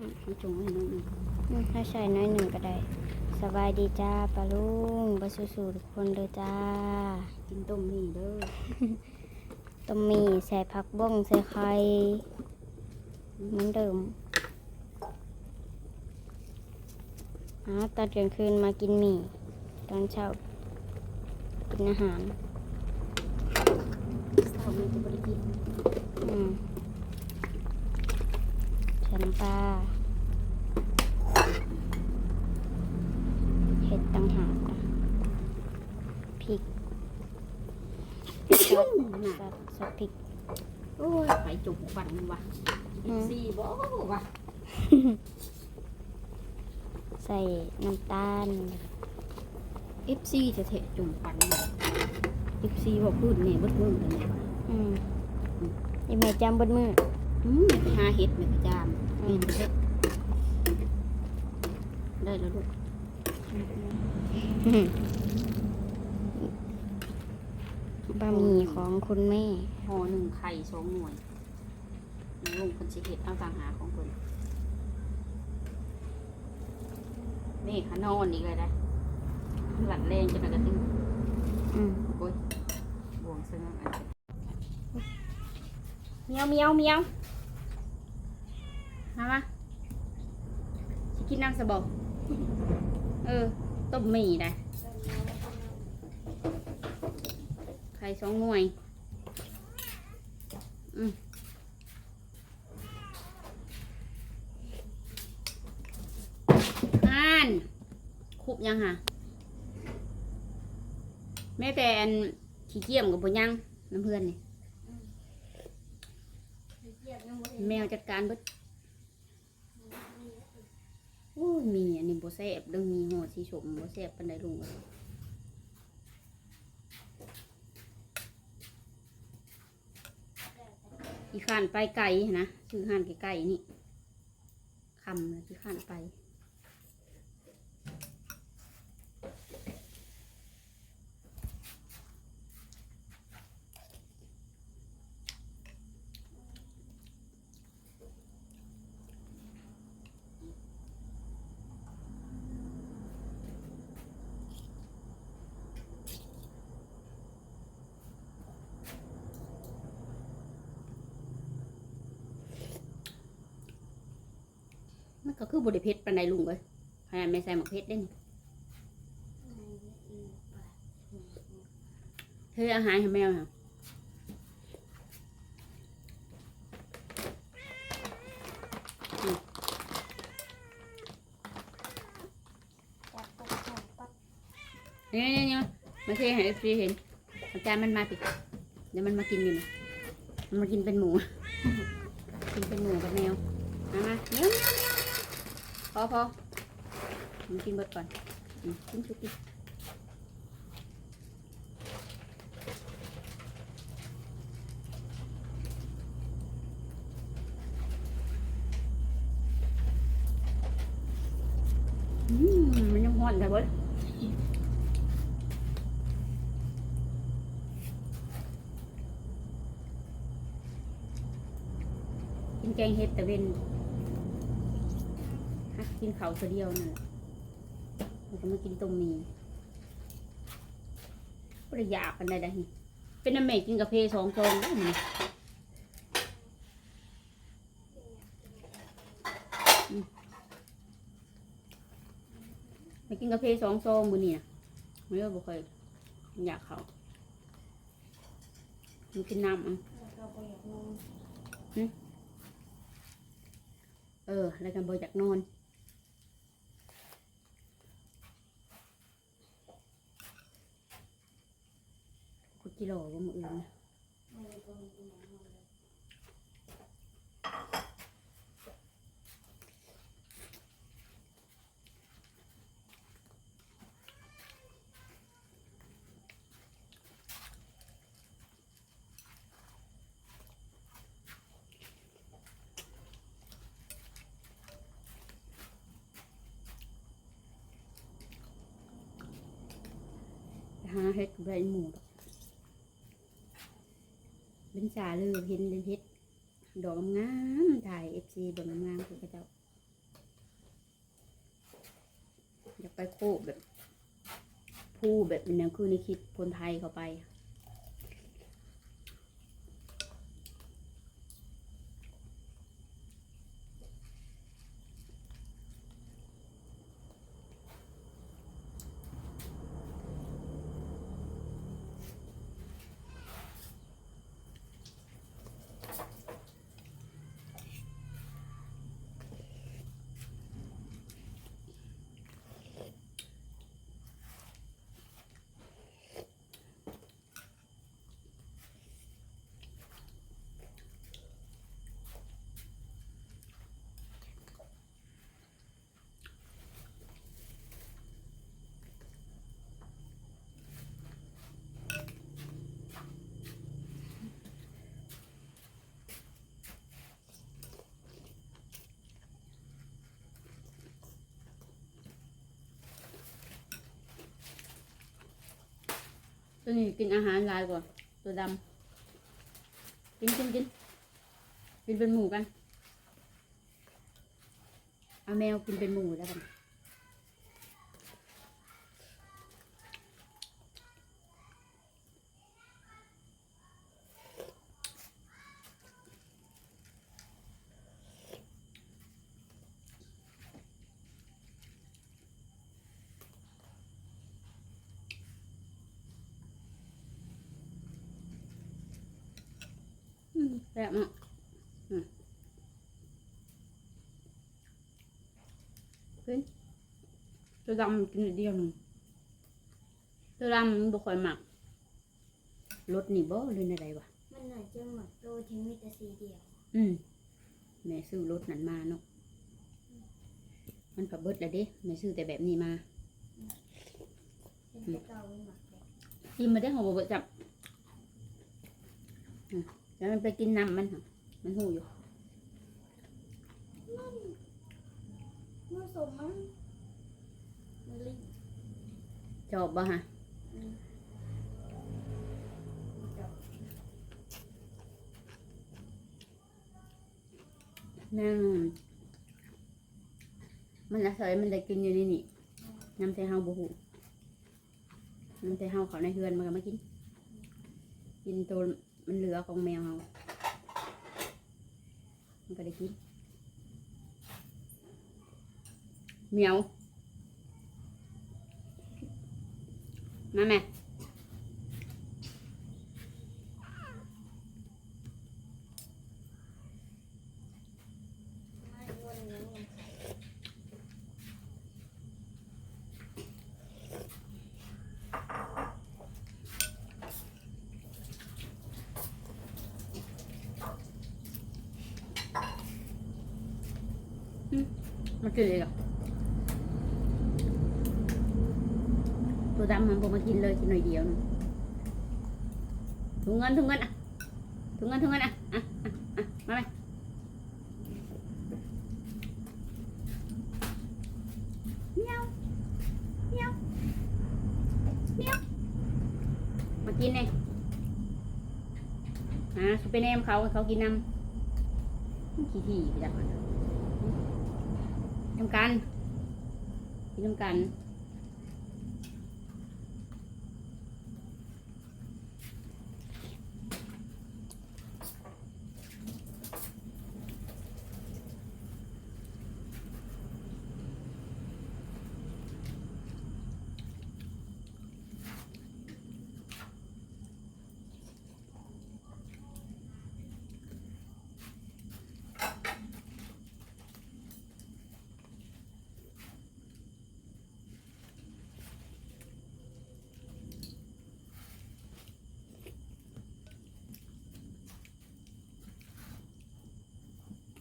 ให้จงให้น้อยหนึ่งอืมถ้าใส่น้อยหนึ่งก็ได้ สบายดีจ้าปลาลุงบาสูสูทุกคนเลยจ้า กินต้มนี่เด้อต้มหมี่ใส่ผักบ้งใส่ไข่เหมือนเดิมอ๋อตอนกลางคืนมากินหมี่ ตอนเช้ากินอาหารเศร้ามีจะบริกิน อืมใส่ น้ำปลาเห็ดต่างหากนะพริกซอสน่ะซอสซอสพริกโอ้ยไปจุกฟันว่ะอืมสี่บ่ว่ะใส่น้ำตาลเอฟซีจะเทะจุ่มฟันเอฟซีบอกพูดเนี่ยเบิดมือเลยเนี่ยว่ะอืมยังแม่จำเบดมือ อืมไปหาเห็ดแม่กระจามเห็นเห็ดได้แล้วลูกบะหมี่ของคุณแม่ห่อหนึ่งไข่สองหน่วยลุงคนสิเห็ดเอาต่างหากของคนนี่ขานอนอีกเลยนะหลัดแรงจนกระตึ้งอืมโอ้ยบวงซึ่งอันเมียวเมียวเมียวมามาสิกิ นน้ำสบอเออต้มหมี่ได้ไข่สองหน่วยอืมอ่านคุบยังค่ะแม่แต่อันขี้เกียจกับบยังน้ำเพื่อนนี่แมวจัดการเบิดโอ้มีอันนี้โบแซบเรื่องมีหัวสีชมโบแซบปันไดลุงอีข้านไปไก่นะคือห้านไก่ๆนี่คำเลยที่ข้านไป ก็คือบริเพชรปันไดลุงเลยขนาดไม่ใส่หมักเพชรได้นี่เธออาหารให้แมวค่ะเนี่ยเนี่ยเนี่มาเทให้เอฟซีเห็นอาจารย์มันมาปิดเดี๋ยวมันมากินอยู่นะมันมากินเป็นหมู กินเป็นหมูกับแมว มามาเนี้ยวเนี้ยวเนี้ยว พอพอมันกินเบิดก่อนกินชุกินมันยังห่อนแต่เบิดกินแกงเห็ดแต่เว้น กกินเขาวเสียเดียวนั่นแหละแล้วก็มากินต้มหมีก็ได้อยากกันได้ได้นี่เป็นน้ำเมกินกาแฟสองซองได้มั้ยอืมไปกินกาแฟสองซองมือนี่นะไม่ว่าบ่เคยอยากเขามันกินน้ำอะเออ แล้วกันบอยากนอน กิโร่ว่ามืออื่นะไปหาเฮ็ดกับหมูดอก สาลือเห็นเห็ดดอกงามถ่ายเอฟซีดอกงามคุอกระเจ้าอยากไปคู่แบบผู้แบบเป็นอย่คือในคิดคนไทยเข้าไป ตัวนี้กินอาหารหลายกว่า ตัวดำกินกินกินกินเป็นหมูกันเอาแมวกินเป็นหมูแล้วกัน แซ่บมากอืมขึ้นตัวดำกินนิดเดียวหนึงตัวดำมันบ่ค่อยหมักรสนี่บ่หรืออะไรวะมันน่าจะหมักโตถึงมีแต่สีเดียว อืมแม่ซื้อรถนั้นมาเนาะมันผับเบิดแล้วเด้แม่ซื้อแต่แบบนี้มาเป็นแต่เก่าไม่หมักเลยกินมาได้หัวบ่เบิดจับอืม แล้วมันไปกินน้ำมันค่ะมันหูอยู่มันสมมันมันลิ้นชอบบ่ฮะอืมแม่งมันอาศัยมันได้กินอยู่นี่นี่น้ำใส่เฮาบ่หูน้ำใส่เฮาเขาในเฮือนมันก็มากิน กินตัว มันเหลือของแมวเรามันก็ได้กินเหมียวมาแม่วนอย่างนี้ มากินเลยเหรอตัวดำมันบ่มากินเลยกินหน่อยเดียวนึงถุงเงินถุงเงินอะถุงเงินถุงเงินอะอะอะมาไหมเมียวเมียวเมียวมากินเลยอะสุไปแนมเขาเขากินน้ำขี้ที่ไปจักมัน น้ำกันกินน้ำกัน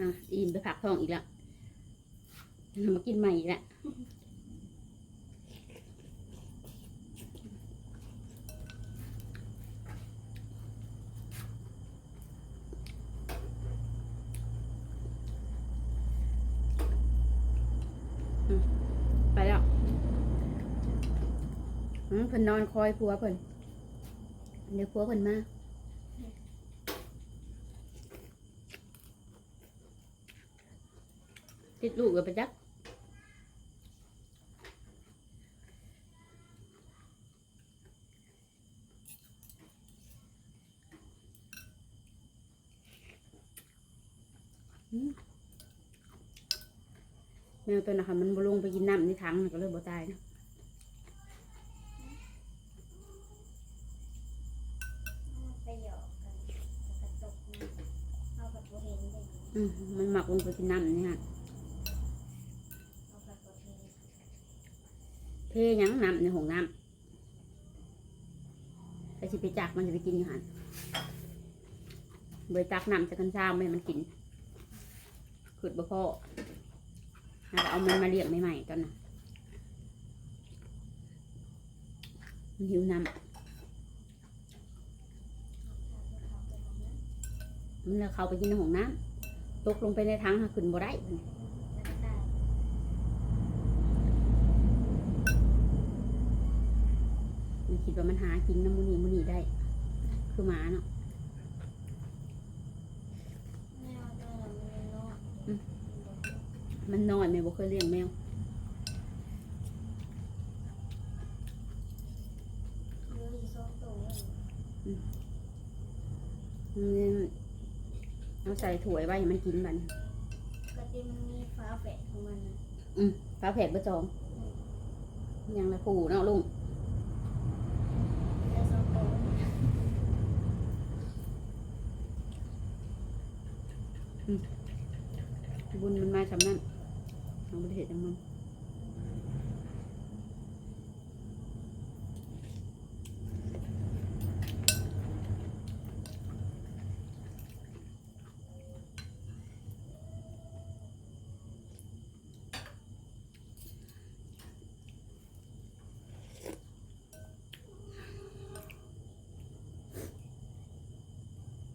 อะอินไปผักทองอีกแล้วมากินใหม่อีกแล้วไปแล้วเพิ่นนอนคอยผัวเพิ่นเดี๋ยวผัวเพิ่นมา ติดลูกกับไปจักแมวตัวนะคะมันบลงไปกินน้ำในถังก็เลยบ่ตายนะมันหมักลงไปกินน้ำนี่ฮะ เทหยังน้ำในห้องน้ำไปสิไปจักมันจะไปกินอยู่หันเบยตักน้ำจากกันซ้ำไม่มันกินขืดบ่พอเอามันมาเลี้ยงใหม่ๆตอนนั้นมันหิวน้ำมันเลยเข้าไปกินในห้องน้ำตกลงไปในถังขึ้นบ่ได้บัดนี้ แล้วก็ตาย มันคิด ว่ามันหากินน้ำมูนี่มูนี่ได้ คือหมาเนาะแมวตัวนั้นมันเนาะมันนอนแม่บ่เคยเลี้ยงแมวเหลืออยู่สองตัวเลยมันเอาใส่ถ้วยไว้ให้มันกินบัดนกระติมนมีฟ้าแฝดของมันนะฟ้าแผดเบอร์สองยังละผูเนาะลุง ได้สองตัว บุญมันมาสำนั่นเอาไปเห็ดจังมัน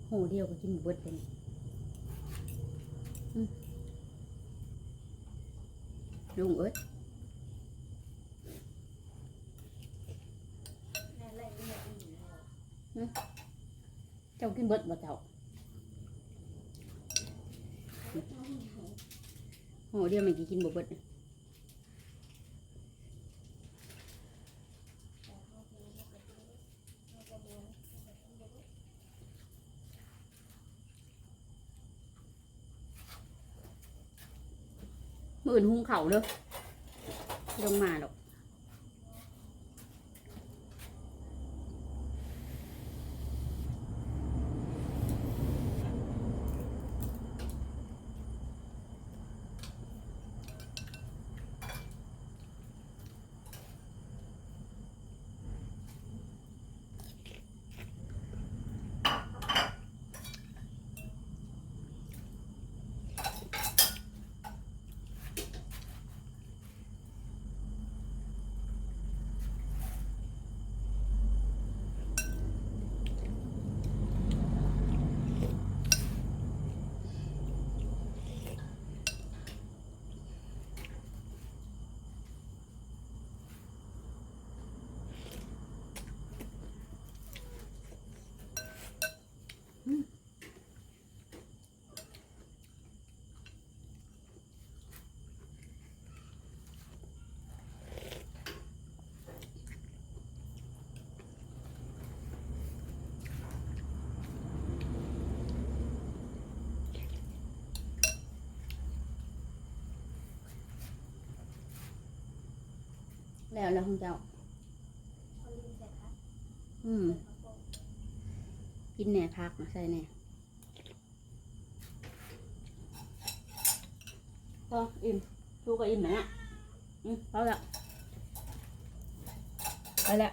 โหเดียวก็กินหมดเบิดเลยอืม ลุงเอ้ยนั่นแหละนี่แหละอีกแล้ว เจ้ากินเบิดบ่เจ้าโหเดียวมันกี่กินบ่เบิดน่ะ แต่เขาเป็นปกติเขาก็บ่ มื่ อื่นหุงเขาเด้อไม่ต้องมาหรอก แล้วแล้วของเจ้าเขาลืมใส่พัดอืม กินแหน่พักนะใส่แหน่ก็อิ่มชูก็อิ่มนะเนี่ยอืมพอละไปละ